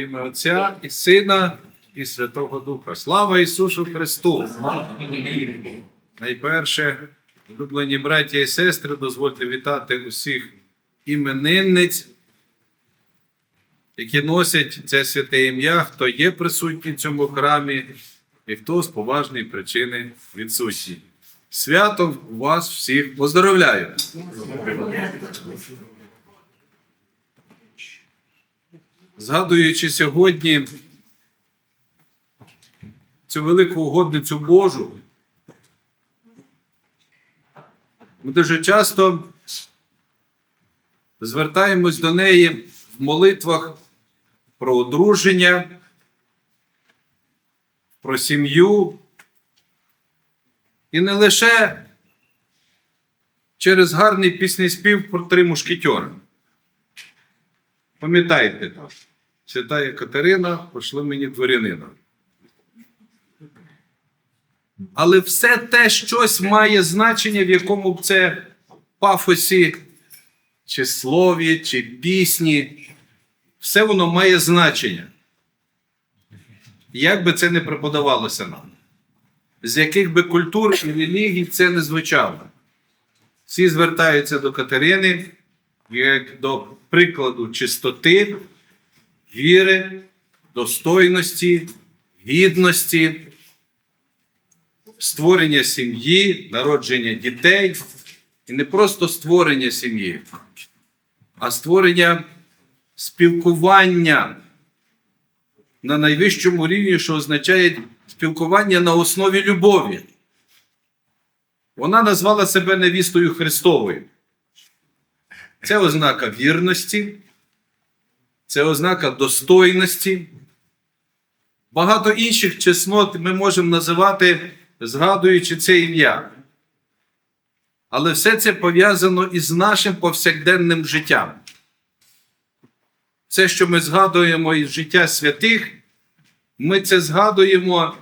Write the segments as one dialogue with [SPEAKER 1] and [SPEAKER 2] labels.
[SPEAKER 1] ім'я Отця і Сина і Святого Духа. Слава Ісусу Христу! Найперше, улюблені браття і сестри, дозвольте вітати усіх іменинниць, які носять це святе ім'я, хто є присутній в цьому храмі, і хто з поважної причини відсутній. Святом вас всіх поздоровляю! Згадуючи сьогодні цю велику угодницю Божу, ми дуже часто звертаємось до неї в молитвах про одруження, про сім'ю. І не лише через гарний пісний спів про три мушкетьори. Пам'ятайте, свята Катерина пошли мені дворянина. Але все те щось має значення, в якому б це пафосі, чи слові, чи пісні. Все воно має значення. Як би це не преподавалося нам, з яких би культур і релігій це не звучало. Всі звертаються до Катерини як до прикладу чистоти, віри, достойності, гідності, створення сім'ї, народження дітей. І не просто створення сім'ї, а створення спілкування на найвищому рівні, що означає спілкування на основі любові. Вона назвала себе невістою Христовою. Це ознака вірності, це ознака достойності. Багато інших чеснот ми можемо називати, згадуючи це ім'я. Але все це пов'язано із нашим повсякденним життям. Все, що ми згадуємо із життя святих, ми це згадуємо,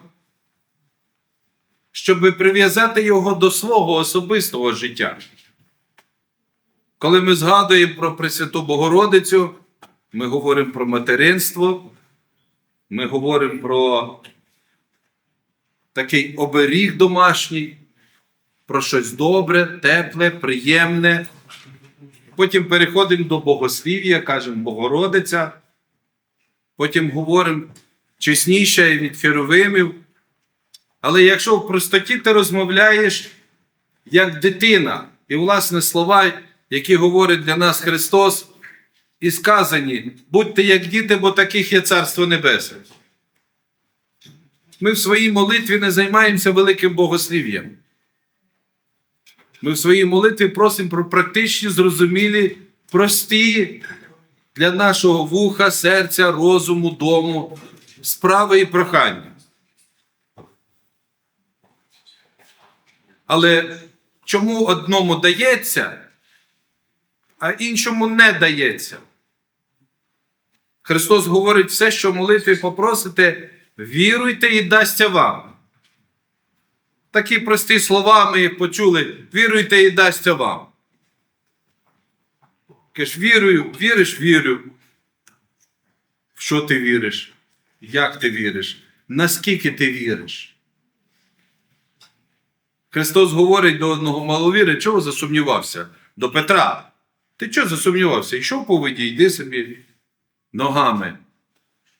[SPEAKER 1] щоб прив'язати його до свого особистого життя. Коли ми згадуємо про Пресвяту Богородицю, ми говоримо про материнство, ми говоримо про такий оберіг домашній, про щось добре, тепле, приємне. Потім переходимо до богослів'я, кажемо Богородиця. Потім говоримо чесніше від херовимів. Але якщо в простоті ти розмовляєш як дитина, і, власне, слова, які говорить для нас Христос, і сказані: будьте як діти, бо таких є Царство Небесне. Ми в своїй молитві не займаємося великим богослів'ям. Ми в своїй молитві просимо про практичні, зрозумілі, прості для нашого вуха, серця, розуму, дому, справи і прохання. Але чому одному дається, а іншому не дається? Христос говорить все, що в молитві попросите, віруйте і дасться вам. Такі прості слова ми почули: віруйте і дасться вам. Кажеш, вірую, віриш, вірю. В що ти віриш? Як ти віриш? Наскільки ти віриш? Христос говорить до одного маловіри, чого засумнівався? До Петра. Ти чого засумнівався? Йшов по воді, йди собі ногами.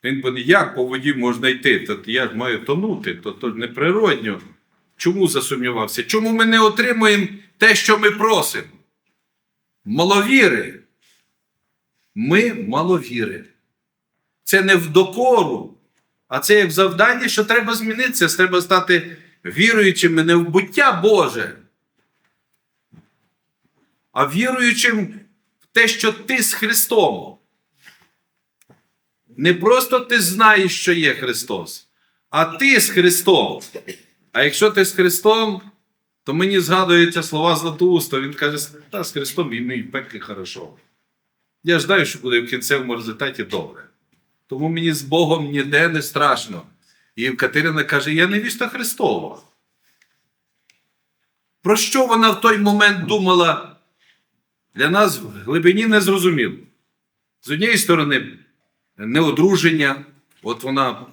[SPEAKER 1] Він буде, як по воді можна йти? То я ж маю тонути, то, то неприродньо. Чому засумнівався? Чому ми не отримуємо те, що ми просимо? Маловіри. Ми маловіри. Це не в докору, а це як завдання, що треба змінитися, треба стати віруючими не в буття Боже, а віруючим в те, що ти з Христом. Не просто ти знаєш, що є Христос, а ти з Христом. А якщо ти з Христом, то мені згадуються слова Златоуста. Він каже, та з Христом і і пеклі хорошо. Я ж знаю, що буде в кінцевому результаті добре. Тому мені з Богом ніде не страшно. І Катерина каже: Я невіста Христова. Про що вона в той момент думала? Для нас в глибині не зрозуміло. З однієї сторони, неодруження, от вона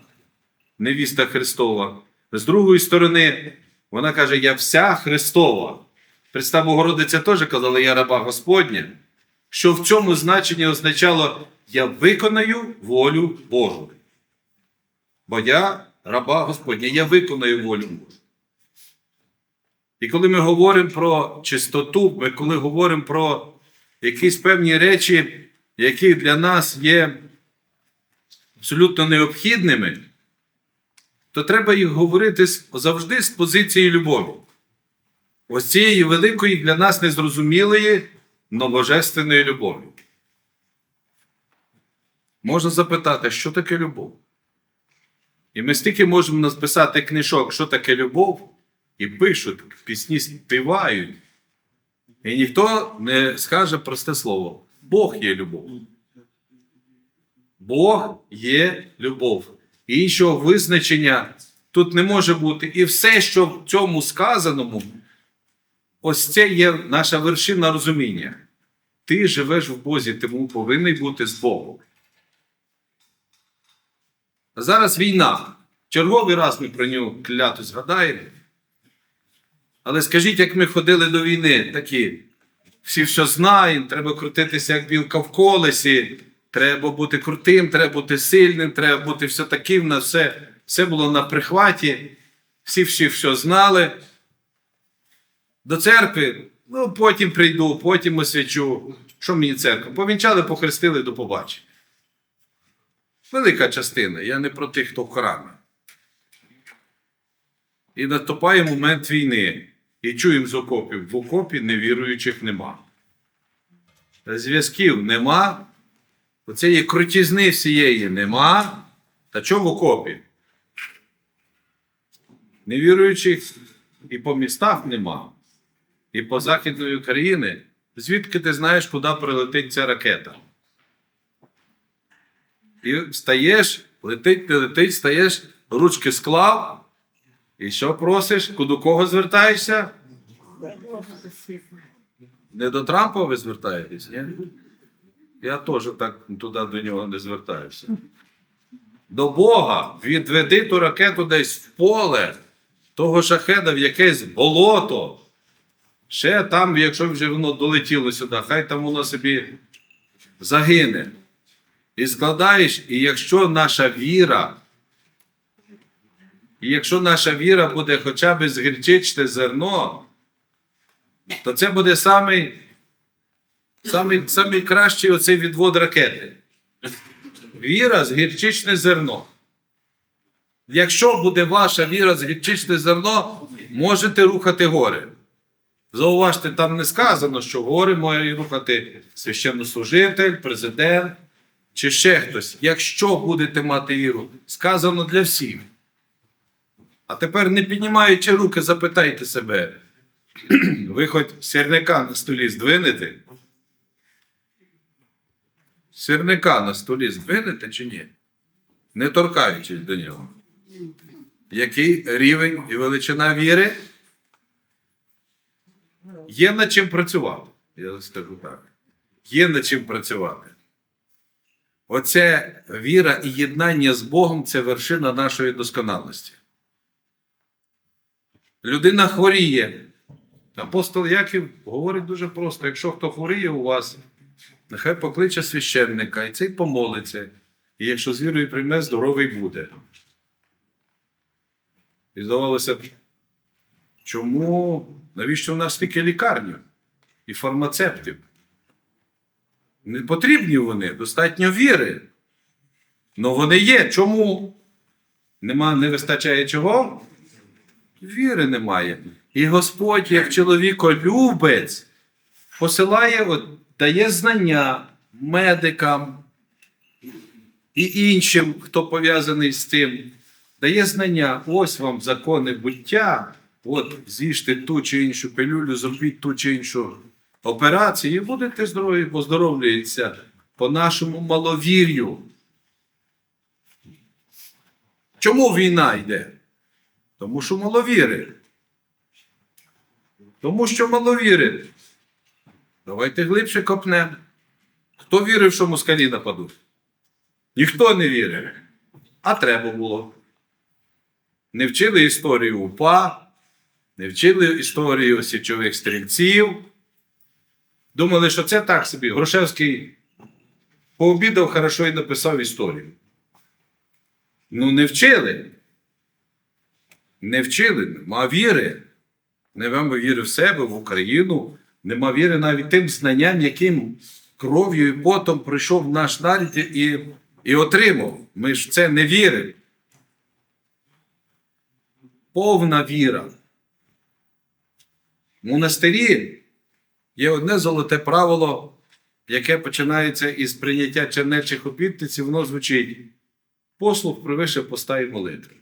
[SPEAKER 1] невіста Христова. З другої сторони, вона каже: Я вся Христова. Христа Богородиця теж казала, я раба Господня, що в цьому значенні означало я виконаю волю Божу. Бо я раба Господня, я виконаю волю Божу. І коли ми говоримо про чистоту, ми коли говоримо про якісь певні речі, які для нас є абсолютно необхідними, то треба їх говорити завжди з позиції любові. Ось цієї великої для нас незрозумілої, но божественної любові. Можна запитати, що таке любов? І ми стільки можемо написати книжок, що таке любов, і пишуть, пісні співають. І ніхто не скаже просте слово: Бог є любов. Бог є любов. І Іншого визначення тут не може бути. І все, що в цьому сказаному, ось це є наша вершина розуміння. Ти живеш в Бозі, тому повинен бути з Богом. А Зараз війна. Черговий раз ми про нього кляту згадаємо. Але скажіть, як ми ходили до війни, такі, всі все знаємо, треба крутитися, як білка в колесі, треба бути крутим, треба бути сильним, треба бути все таким, на все, все було на прихваті, всі всі все знали. До церкви, ну потім прийду, потім освячу. Що мені церква? Повінчали, похрестили до побачення. Велика частина, я не про тих, хто в храмі. І наступає момент війни. І чуємо з окопів, в окопі невіруючих нема. Зв'язків нема. Оцієї крутізни всієї нема. Та чого в окопі? Невіруючих і по містах нема, і по Західної України. Звідки ти знаєш, куди прилетить ця ракета? І встаєш, летить, не летить, стаєш, ручки склав. І що просиш? До кого звертаєшся? Не до Трампа ви звертаєтесь, ні? Я теж так туди до нього не звертаюся. До Бога відведи ту ракету десь в поле, того шахеда в якесь болото. Ще там, якщо вже воно долетіло сюди, хай там воно собі загине. І складаєш, і якщо наша віра, і якщо наша віра буде хоча б згірчичне зерно, то це буде самий, самий, самий кращий оцей відвод ракети. Віра з гірчичне зерно. Якщо буде ваша віра з гірчичне зерно, можете рухати гори. Зауважте, там не сказано, що гори має рухати священнослужитель, президент чи ще хтось. Якщо будете мати віру, сказано для всіх. А тепер, не піднімаючи руки, запитайте себе, ви хоч сірника на столі здвинете? Сірника на столі здвинете чи ні? Не торкаючись до нього. Який рівень і величина віри? Є над чим працювати. Я скажу так. Є над чим працювати. Оце віра і єднання з Богом це вершина нашої досконалості. Людина хворіє. Апостол Яків говорить дуже просто: якщо хто хворіє у вас, нехай покличе священника, і цей помолиться. І якщо з вірою прийме, здоровий буде. І здавалося б, чому, навіщо в нас тільки лікарню і фармацевтів? Не потрібні вони, достатньо віри. Ну вони є. Чому? Нема, не вистачає чого? Віри немає. І Господь, як чоловіколюбець, посилає, от, дає знання медикам і іншим, хто пов'язаний з цим, дає знання, ось вам закони буття, от з'їжте ту чи іншу пилюлю, зробіть ту чи іншу операцію, і будете здорові, поздоровлюється по нашому маловір'ю. Чому війна йде? Тому що маловіри. Тому що маловіри. Давайте глибше копнемо. Хто вірив, що москалі нападуть? Ніхто не вірив. А треба було. Не вчили історію УПА, не вчили історію січових стрільців. Думали, що це так собі. Грушевський пообідав хорошо і написав історію. Ну, не вчили. Не вчили, нема віри. Нема віри в себе, в Україну, нема віри навіть тим знанням, яким кров'ю і потом прийшов наш народ і, і отримав. Ми ж в це не віримо. Повна віра. В монастирі є одне золоте правило, яке починається із прийняття чернечих обітниць, і воно звучить: послуг превише поста і молитви.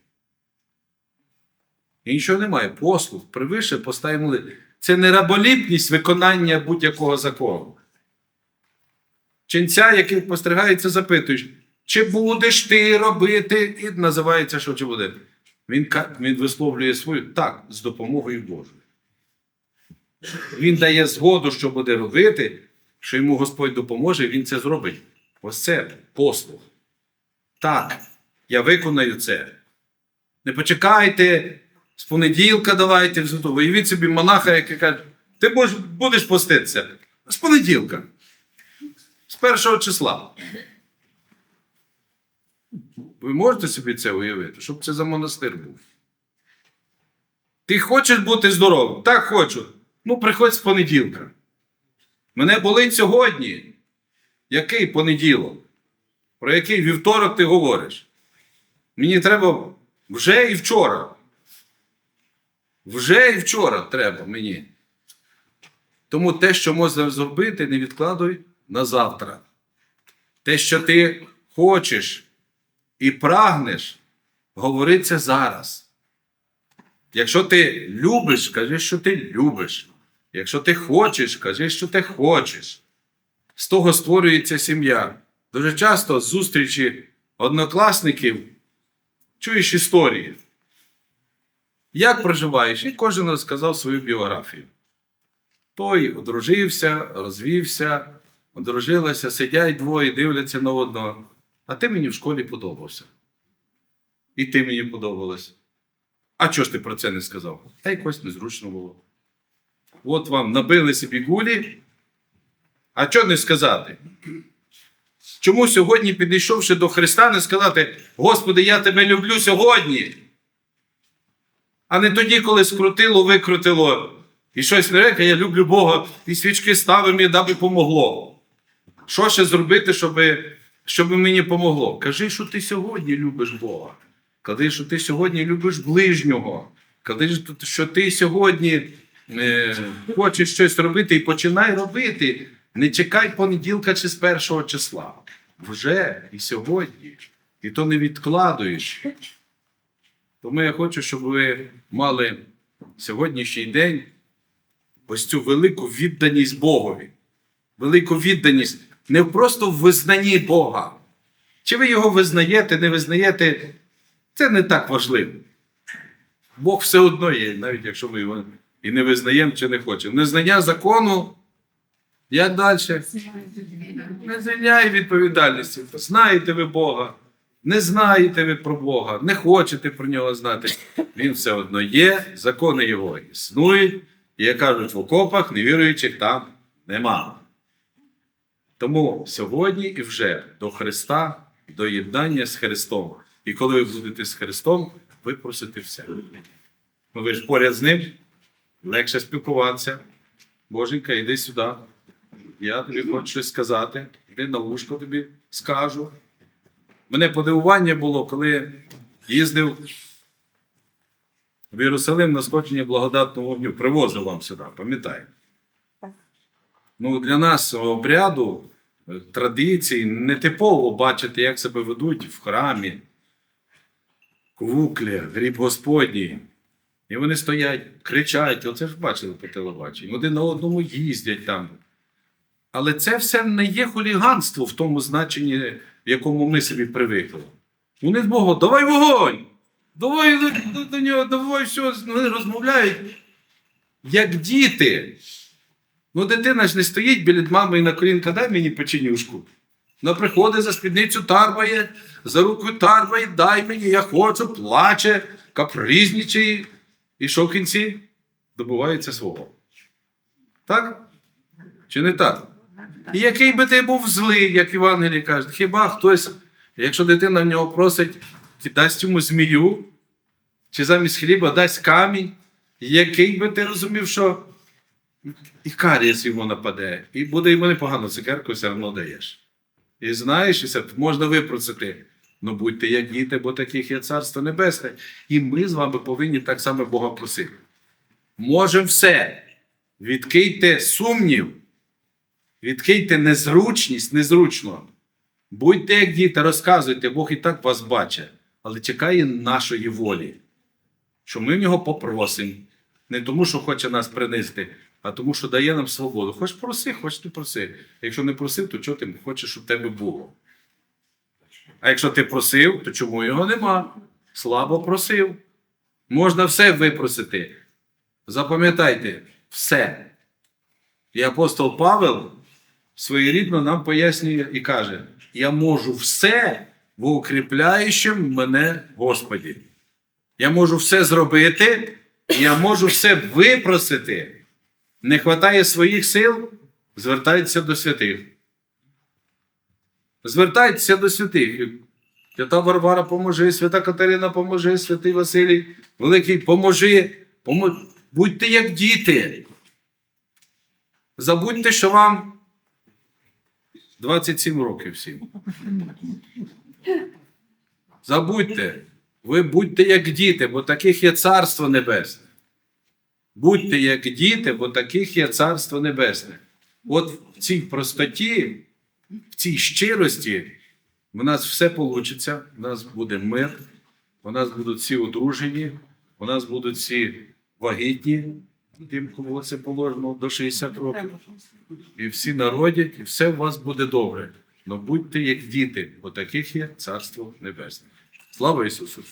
[SPEAKER 1] І нічого немає. Послуг превише поста і молитви. Це не раболіпність виконання будь-якого закону. Ченця, який постерігається, запитуєш, чи будеш ти робити, і називається, що чи буде. Він, він висловлює свою так, з допомогою Божою. Він дає згоду, що буде робити, що йому Господь допоможе, і він це зробить. Ось це послуг. Так, я виконаю це. Не почекайте, з понеділка давайте в суду. Уявіть собі монаха, який каже, ти будеш поститися. З понеділка. З першого числа. Ви можете собі це уявити, щоб це за монастир був? Ти хочеш бути здоровим? Так хочу. Ну, приходь з понеділка. Мене болить сьогодні. Який понеділок? Про який вівторок ти говориш? Мені треба вже і вчора. Вже і вчора треба мені. Тому те, що можна зробити, не відкладуй на завтра. Те, що ти хочеш і прагнеш, говориться зараз. Якщо ти любиш, кажи, що ти любиш. Якщо ти хочеш, кажи, що ти хочеш. З того створюється сім'я. Дуже часто зустрічі однокласників чуєш історії. Як проживаєш? І кожен розказав свою біографію. Той одружився, розвівся, одружилася, сидять двоє, дивляться на одного. А ти мені в школі подобався. І ти мені подобалась. А чого ж ти про це не сказав? Та якось незручно було. От вам набили собі гулі. А чого не сказати? Чому сьогодні, підійшовши до Христа, не сказати: Господи, я тебе люблю сьогодні? А не тоді, коли скрутило, викрутило. І щось не река, я люблю Бога, і свічки ставимо, і даби помогло. Що ще зробити, щоб, щоб мені помогло? Кажи, що ти сьогодні любиш Бога. Кажи, що ти сьогодні любиш ближнього. Кажи, що ти сьогодні е, хочеш щось робити і починай робити. Не чекай понеділка чи з першого числа. Вже і сьогодні. І то не відкладуєш. Тому я хочу, щоб ви мали сьогоднішній день ось цю велику відданість Богові. Велику відданість не просто в визнанні Бога. Чи ви його визнаєте, не визнаєте, це не так важливо. Бог все одно є, навіть якщо ми його і не визнаємо чи не хочемо. Незнання закону, як далі? Не звільняє відповідальності. Знаєте ви Бога, не знаєте ви про Бога, не хочете про нього знати. Він все одно є, закони його існують, і як кажуть, в окопах невіруючих там нема. Тому сьогодні і вже до Христа, до єднання з Христом. І коли ви будете з Христом, ви просите все. Ну, ви ж поряд з ним легше спілкуватися. Боженька, йди сюди. Я тобі хочу щось сказати. Іди на вушко тобі скажу. Мене подивування було, коли їздив в Єрусалим на скочення благодатного вогню. Привозив вам сюди, пам'ятаю. Ну, для нас обряду, е, традицій нетипово бачити, як себе ведуть в храмі, квуклі, гріб Господній. І вони стоять, кричать, оце ж бачили по телебаченню. Один на одному їздять там. Але це все не є хуліганство в тому значенні, в якому ми собі привикли. Вони з Богом, давай вогонь! Давай до, до, до нього, давай все. Вони розмовляють, як діти. Ну, дитина ж не стоїть біля мами і на колінка, дай мені печенюшку. Вона приходить за спідницю тарбає, за руку тарбає, дай мені, я хочу, плаче, капризничає. І що в кінці? Добувається свого. Так? Чи не так? І який би ти був злий, як Євангелії каже, хіба хтось, якщо дитина в нього просить, дасть йому змію, чи замість хліба дасть камінь, який би ти розумів, що і карієс йому нападе, і буде йому непогано, цукерку все одно даєш. І знаєш, можна випросити. Ну будьте як діти, бо таких є царство небесне. І ми з вами повинні так само Бога просити. Можемо все. Відкиньте сумнів, відкиньте незручність, незручно. Будьте як діти, розказуйте, Бог і так вас бачить, але чекає нашої волі, що ми в нього попросимо. Не тому, що хоче нас принизити, а тому, що дає нам свободу. Хоч проси, хоч не проси. Якщо не просив, то чого ти хочеш, щоб тебе було? А якщо ти просив, то чому його нема? Слабо просив. Можна все випросити. Запам'ятайте, все. І апостол Павел своєрідно нам пояснює і каже: Я можу все в укріпляючим мене Господі. Я можу все зробити, я можу все випросити. Не вистачає своїх сил, звертайтеся до святих. Звертайтеся до святих. Свята Варвара поможи, свята Катерина поможи, святий Василій Великий поможи. Помо... Будьте як діти. Забудьте, що вам 27 років всім. Забудьте. Ви будьте як діти, бо таких є царство небесне. Будьте як діти, бо таких є царство небесне. От в цій простоті, в цій щирості в нас все вийде, в нас буде мир, у нас будуть всі одружені, у нас будуть всі вагітні, тим, кому це положено до 60 років. І всі народять, і все у вас буде добре. Но будьте як діти, бо таких є царство небесне. Слава Ісусу!